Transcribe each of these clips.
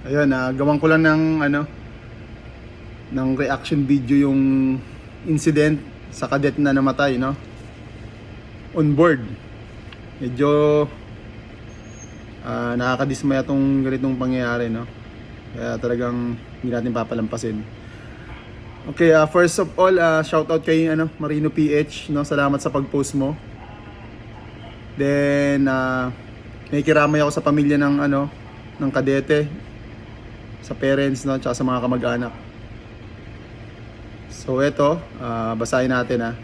Ayun, ah, gawan ko lang ng ano ng reaction video yung incident sa cadet na namatay, no? On board. Medyo ah, nakakadismaya tong ganitong pangyayari, no? Kaya talagang hindi natin papalampasin. Okay, ah, first of all, ah, shout out kay ano, Marino PH, no? Salamat sa pag-post mo. Then uh, nakikiramay ako sa pamilya ng ano ng kadete sa parents no tsaka sa mga kamag-anak. So eto, ah, basahin natin ah.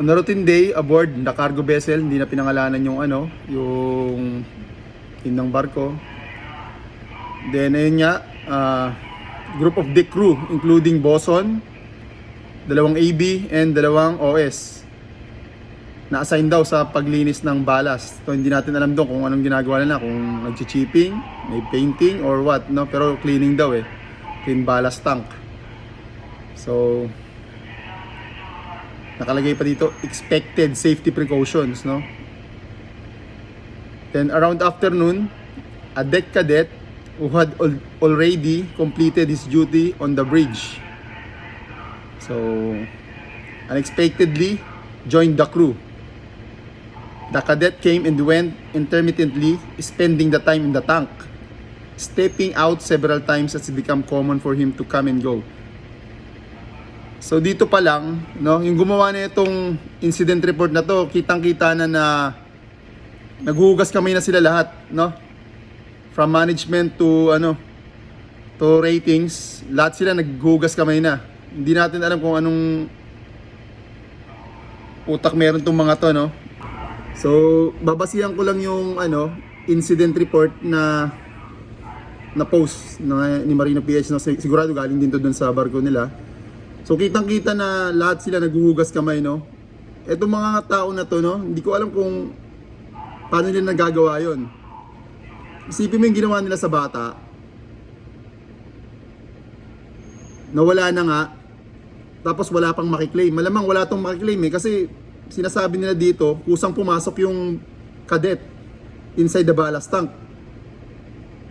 On a routine day aboard the cargo vessel, hindi na pinangalanan yung ano, yung team barko. Then ayun nga, ah, group of deck crew including boson, dalawang AB and dalawang OS na-assign daw sa paglinis ng ballast. So hindi natin alam doon kung anong ginagawa nila, kung nag-chipping, may painting or what, no? Pero cleaning daw eh. Clean ballast tank. So nakalagay pa dito expected safety precautions, no? Then around afternoon, a deck cadet who had al- already completed his duty on the bridge. So unexpectedly joined the crew. The cadet came and went intermittently, spending the time in the tank, stepping out several times as it became common for him to come and go. So dito pa lang, no, yung gumawa na itong incident report na to, kitang-kita na na naghuhugas kamay na sila lahat, no? From management to ano, to ratings, lahat sila naghuhugas kamay na. Hindi natin alam kung anong utak meron tong mga to, no? So, babasihan ko lang yung ano, incident report na na post na ni Marino PH no Sig- sigurado galing din to dun sa barko nila. So kitang-kita na lahat sila naghuhugas kamay no. Etong mga tao na to no, hindi ko alam kung paano nila nagagawa 'yon. Isipin mo yung ginawa nila sa bata. Nawala na nga. Tapos wala pang makiklaim. Malamang wala tong makiklaim eh kasi sinasabi nila dito, kusang pumasok yung cadet inside the ballast tank.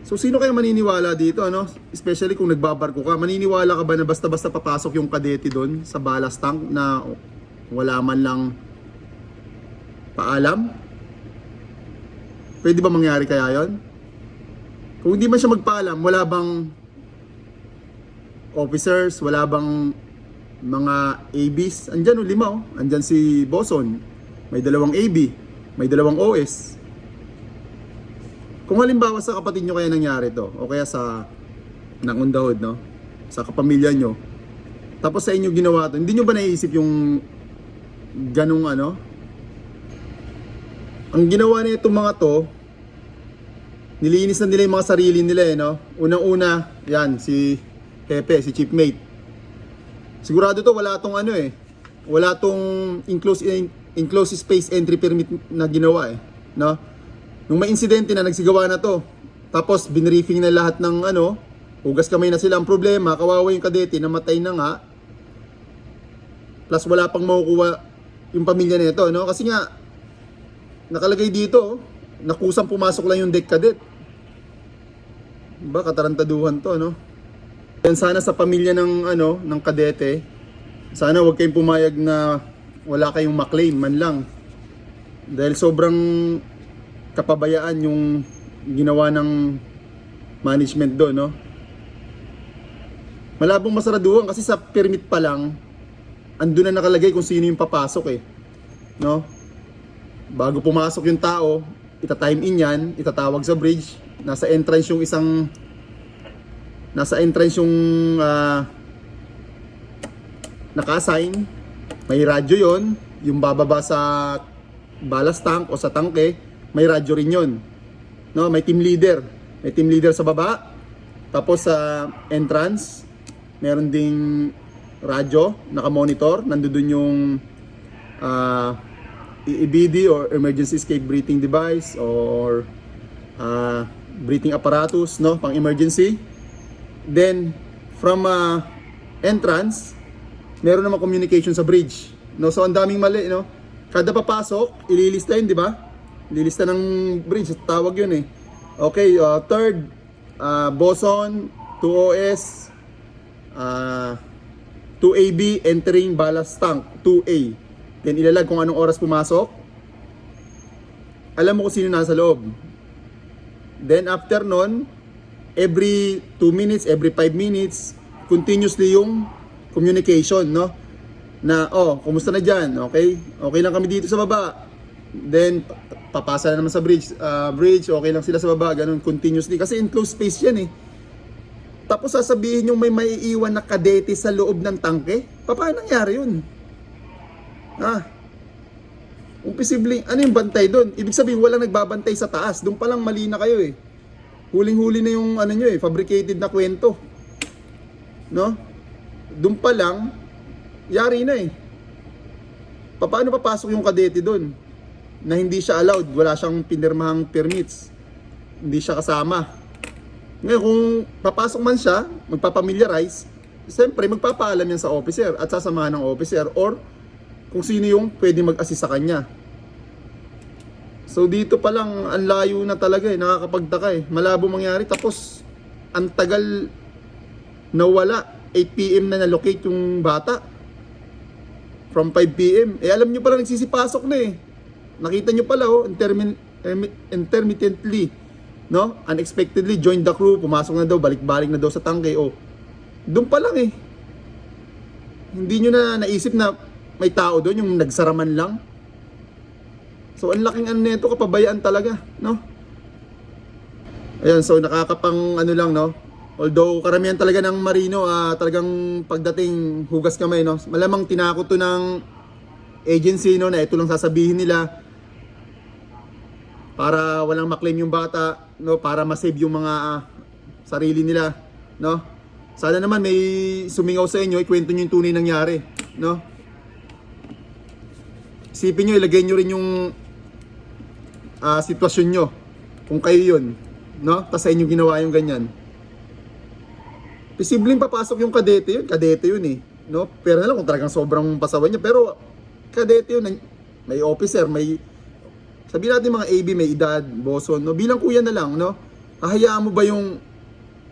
So sino kaya maniniwala dito ano? Especially kung nagbabarko ka, maniniwala ka ba na basta-basta papasok yung kadete doon sa ballast tank na wala man lang paalam? Pwede ba mangyari kaya 'yon? Kung hindi man siya magpaalam, wala bang officers, wala bang mga ABs? Andyan o lima oh. Andyan si Boson. May dalawang AB, may dalawang OS. Kung halimbawa sa kapatid nyo kaya nangyari to, o kaya sa nangundahod, no? Sa kapamilya nyo, tapos sa inyo ginawa to, hindi nyo ba naiisip yung ganong ano? Ang ginawa na itong mga to, nilinis na nila yung mga sarili nila eh, no? Unang-una, yan, si Pepe, si Chiefmate. Sigurado to, wala tong ano eh. Wala tong enclosed, enclosed space entry permit na ginawa eh, no? Nung may insidente na nagsigawa na to, tapos binriefing na lahat ng ano, hugas kamay na sila. Ang problema, kawawa yung kadete, namatay na nga. Plus wala pang makukuha yung pamilya nito, no? Kasi nga, nakalagay dito, nakusang pumasok lang yung deck cadet. Diba, katarantaduhan to, no? Yan sana sa pamilya ng ano, ng kadete, sana wag kayong pumayag na wala kayong maklaim man lang. Dahil sobrang kapabayaan yung ginawa ng management doon, no? Malabong masaraduhan kasi sa permit pa lang, andun na nakalagay kung sino yung papasok eh. No? Bago pumasok yung tao, ita-time in yan, itatawag sa bridge, nasa entrance yung isang nasa entrance yung ah, naka-assign, may radyo yon yung bababa sa ballast tank o sa tangke, may radyo rin yon. No, may team leader. May team leader sa baba. Tapos sa entrance, meron ding radyo, naka-monitor, nandoon yung ah, EBD or emergency escape breathing device or ah, breathing apparatus, no, pang emergency. Then from ah, entrance, meron naman communication sa bridge. No, so ang daming mali, no. Kada papasok, ililista yun, di ba? Ililista ng bridge, tawag yun eh. Okay, uh, third, uh, boson, 2OS, uh, 2AB entering ballast tank, 2A. Then ilalag kung anong oras pumasok. Alam mo kung sino nasa loob. Then after nun, every 2 minutes, every 5 minutes, continuously yung communication, no? Na, oh, kumusta na dyan? Okay? Okay lang kami dito sa baba. Then, pa- papasa na naman sa bridge. ah, bridge, okay lang sila sa baba. Ganun, continuously. Kasi enclosed space yan eh. Tapos sasabihin yung may maiiwan na kadete sa loob ng tangke? Pa- Paano nangyari yun? Ah, Imposible, ano yung bantay doon? Ibig sabihin, walang nagbabantay sa taas. Doon pa lang mali na kayo eh. Huling-huli na yung ano nyo eh, fabricated na kwento. No? Doon pa lang, yari na eh. Pa- Paano papasok yung kadete doon? Na hindi siya allowed, wala siyang pinirmahang permits. Hindi siya kasama. Ngayon, kung papasok man siya, magpapamiliarize, siyempre magpapaalam yan sa officer at sasamahan ng officer or kung sino yung pwede mag-assist sa kanya. So dito pa lang, ang layo na talaga eh, nakakapagtaka eh. Malabo mangyari, tapos ang tagal nawala. 8pm na na-locate yung bata. From 5pm. Eh alam nyo pala nagsisipasok na eh. Nakita nyo pala oh, intermin- ermi- intermittently. No? Unexpectedly, joined the crew, pumasok na daw, balik-balik na daw sa tangke. Oh, doon pa lang eh. Hindi nyo na naisip na may tao doon, yung nagsaraman lang. So, ang laking ano nito, kapabayaan talaga, no? Ayan, so nakakapang ano lang, no? Although karamihan talaga ng marino, ah, talagang pagdating hugas kamay, no? Malamang tinakot to ng agency, no, na ito lang sasabihin nila para walang maklaim yung bata, no? Para masave yung mga ah, sarili nila, no? Sana naman may sumingaw sa inyo, ikwento nyo yung tunay nangyari, no? Isipin nyo, ilagay nyo rin yung ah, sitwasyon nyo. Kung kayo yun, no? Tapos sa inyo ginawa yung ganyan. Posibleng papasok yung kadete yun, kadete yun eh. No? Pero na lang kung talagang sobrang pasawan niya. Pero kadete yun, may officer, may sabihin natin mga AB, may edad, boson, no? Bilang kuya na lang, no? Hahayaan mo ba yung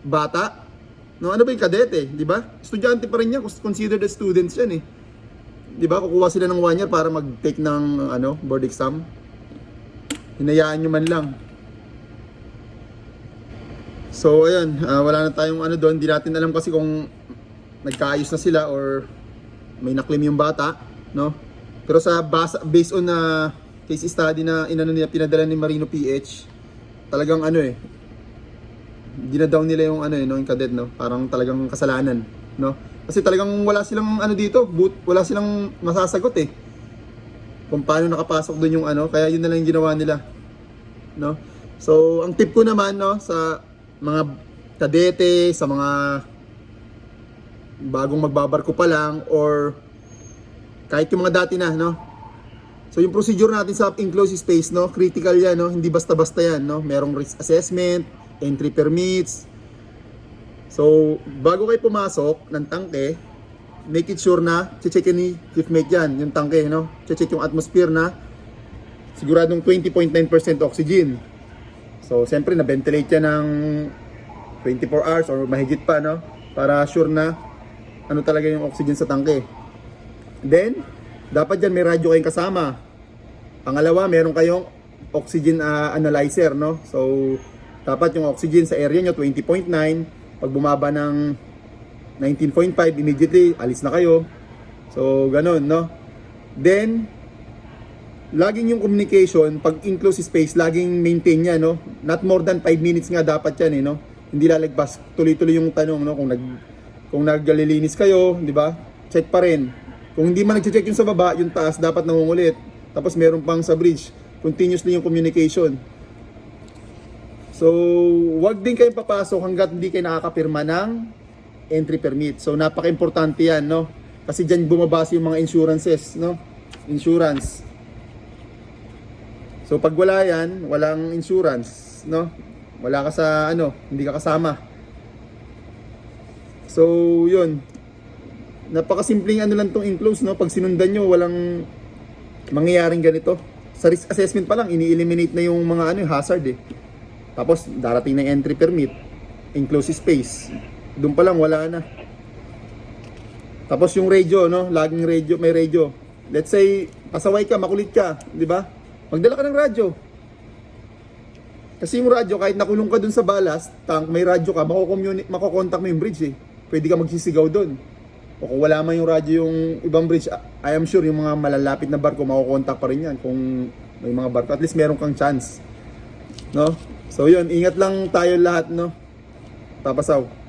bata? No, ano ba yung kadete, di ba? Estudyante pa rin yan, considered as students yan eh. Di ba? Kukuha sila ng one year para mag-take ng ano, board exam. Hinayaan nyo man lang. So, ayun, ah, wala na tayong ano doon. Di natin alam kasi kung nagkaayos na sila or may naklim yung bata, no? Pero sa basa, based on na case study na inano nila pinadala ni Marino PH, talagang ano eh, dinadown nila yung ano eh, no, yung cadet, no? Parang talagang kasalanan, no? Kasi talagang wala silang ano dito, boot, wala silang masasagot eh. Kung paano nakapasok doon yung ano, kaya yun na lang yung ginawa nila, no? So, ang tip ko naman, no, sa mga kadete, sa mga bagong magbabarko pa lang or kahit yung mga dati na, no? So yung procedure natin sa enclosed space, no, critical yan, no? Hindi basta-basta yan, no? Merong risk assessment, entry permits. So, bago kayo pumasok ng tangke, make it sure na check ni chief mate yan, yung tangke, no? Check yung atmosphere na siguradong 20.9% oxygen. So, siyempre na-ventilate yan ng 24 hours or mahigit pa, no? Para sure na ano talaga yung oxygen sa tangke. Then, dapat dyan may radyo kayong kasama. Pangalawa, meron kayong oxygen ah, analyzer, no? So, dapat yung oxygen sa area nyo, 20.9. Pag bumaba ng 19.5, immediately, alis na kayo. So, ganun, no? Then, laging yung communication, pag enclosed space, laging maintain niya, no? Not more than 5 minutes nga dapat yan, eh, no? Hindi lalagpas. Tuloy-tuloy yung tanong, no? Kung nag kung naglilinis kayo, di ba? Check pa rin. Kung hindi man nag-check yung sa baba, yung taas dapat nangungulit. Tapos meron pang sa bridge. Continuously yung communication. So, wag din kayong papasok hanggat hindi kayo nakakapirma ng entry permit. So, napaka-importante yan, no? Kasi dyan bumabase yung mga insurances, no? Insurance. So, pag wala yan, walang insurance, no? Wala ka sa, ano, hindi ka kasama. So, yun. Napakasimpleng ano lang tong enclose, no? Pag sinundan nyo, walang mangyayaring ganito. Sa risk assessment pa lang, ini-eliminate na yung mga ano, hazard eh. Tapos darating na yung entry permit, enclosed space. Doon pa lang wala na. Tapos yung radio, no? Laging radio, may radio. Let's say, pasaway ka, makulit ka, di ba? Magdala ka ng radyo. Kasi yung radyo, kahit nakulong ka dun sa ballast tank, may radyo ka, makocommuni- makokontak mo yung bridge eh. Pwede ka magsisigaw dun. O kung wala man yung radyo yung ibang bridge, I am sure yung mga malalapit na barko, makokontak pa rin yan kung may mga barko. At least meron kang chance. No? So yun, ingat lang tayo lahat, no? Papasaw.